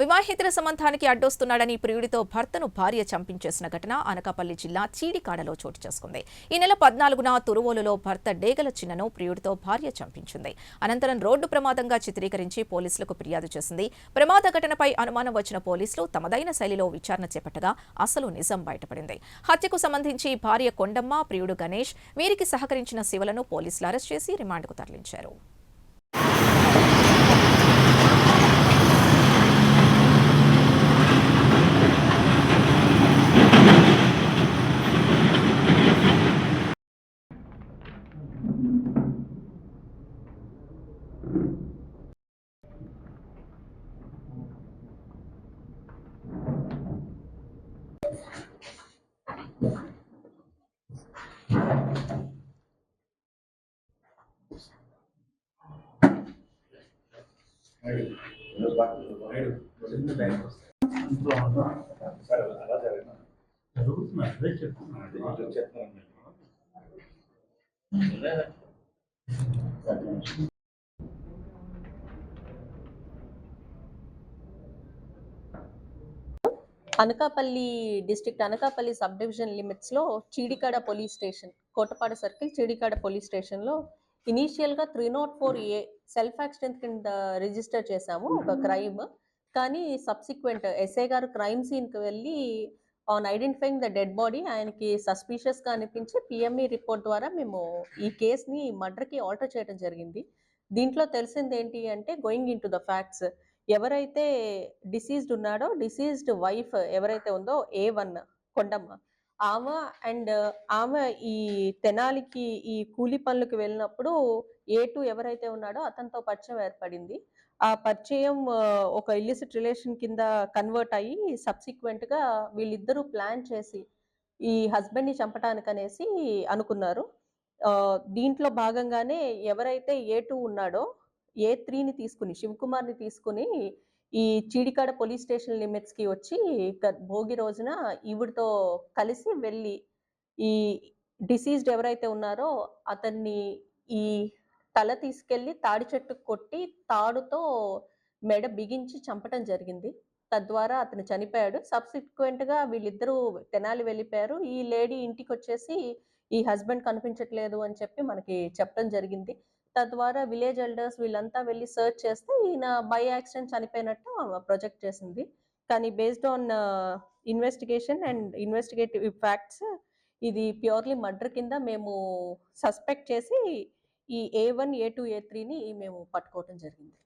వివాహేతర సంబంధానికి అడ్డొస్తున్నాడని ప్రియుడితో భర్తను భార్య చంపించేసిన ఘటన అనకాపల్లి జిల్లా చీడికాడలో చోటు చేసుకుంది. ఈ నెల పద్నాలుగున తురువోలులో భర్త డేగల చిన్నను ప్రియుడితో భార్య చంపించింది. అనంతరం రోడ్డు ప్రమాదంగా చిత్రీకరించి పోలీసులకు ఫిర్యాదు చేసింది. ప్రమాద ఘటనపై అనుమానం వచ్చిన పోలీసులు తమదైన శైలిలో విచారణ చేపట్టగా అసలు నిజం బయటపడింది. హత్యకు సంబంధించి భార్య కొండమ్మ ప్రియుడు గణేష్ వీరికి సహకరించిన శివలను పోలీసులు అరెస్ట్ చేసి రిమాండ్కు తరలించారు. చెప్తున్నాను Anakapalli district Anakapalli sub division లిమిట్స్లో Cheedikada police station Kotapada circle Cheedikada police station లో ఇనీషియల్గా three not four a self accident కింద రిజిస్టర్ చేశాము ఒక క్రైమ్. కానీ సబ్సిక్వెంట్ ఎస్ఐ గారు క్రైమ్ సీన్కి వెళ్ళి on identifying the dead body ఆయనకి సస్పీషియస్గా అనిపించి పిఎంఈ రిపోర్ట్ ద్వారా మేము ఈ కేసుని మర్డర్కి ఆల్టర్ చేయడం జరిగింది. దీంట్లో తెలిసింది ఏంటి అంటే going in to the facts. ఎవరైతే డిసీజ్డ్ ఉన్నాడో డిసీజ్డ్ వైఫ్ ఎవరైతే ఉందో ఏ వన్ కొండమ్మ. ఆమె అండ్ ఆమె ఈ తెనాలికి ఈ కూలి పనులకు వెళ్ళినప్పుడు ఏ టూ ఎవరైతే ఉన్నాడో అతనితో పరిచయం ఏర్పడింది. ఆ పరిచయం ఒక ఇల్లిసిట్ రిలేషన్ కింద కన్వర్ట్ అయ్యి సబ్సిక్వెంట్గా వీళ్ళిద్దరూ ప్లాన్ చేసి ఈ హస్బెండ్ని చంపటానికి అనేసి అనుకున్నారు దీంట్లో భాగంగానే ఎవరైతే ఏ టూ ఉన్నాడో ఏ త్రీని తీసుకుని శివకుమార్ని తీసుకుని ఈ చీడికాడ పోలీస్ స్టేషన్ లిమిట్స్కి వచ్చి భోగి రోజున ఈవిడితో కలిసి వెళ్ళి ఈ డిసీజ్డ్ ఎవరైతే ఉన్నారో అతన్ని ఈ తల తీసుకెళ్ళి తాడి చెట్టు కొట్టి తాడుతో మెడ బిగించి చంపటం జరిగింది. తద్వారా అతను చనిపోయాడు. సబ్సిక్వెంట్గా వీళ్ళిద్దరూ తెనాలి వెళ్ళిపోయారు. ఈ లేడీ ఇంటికి వచ్చేసి ఈ హస్బెండ్ కనిపించట్లేదు అని చెప్పి మనకి చెప్పడం జరిగింది. తద్వారా విలేజ్ ఎల్డర్స్ వీళ్ళంతా వెళ్ళి సర్చ్ చేస్తే ఈయన బై యాక్సిడెంట్ చనిపోయినట్టు ప్రొజెక్ట్ చేసింది. కానీ based on investigation and investigative facts ఇది ప్యూర్లీ మర్డర్ కింద మేము సస్పెక్ట్ చేసి ఈ ఏ వన్ ఏ టూ ఏ త్రీని మేము పట్టుకోవటం జరిగింది.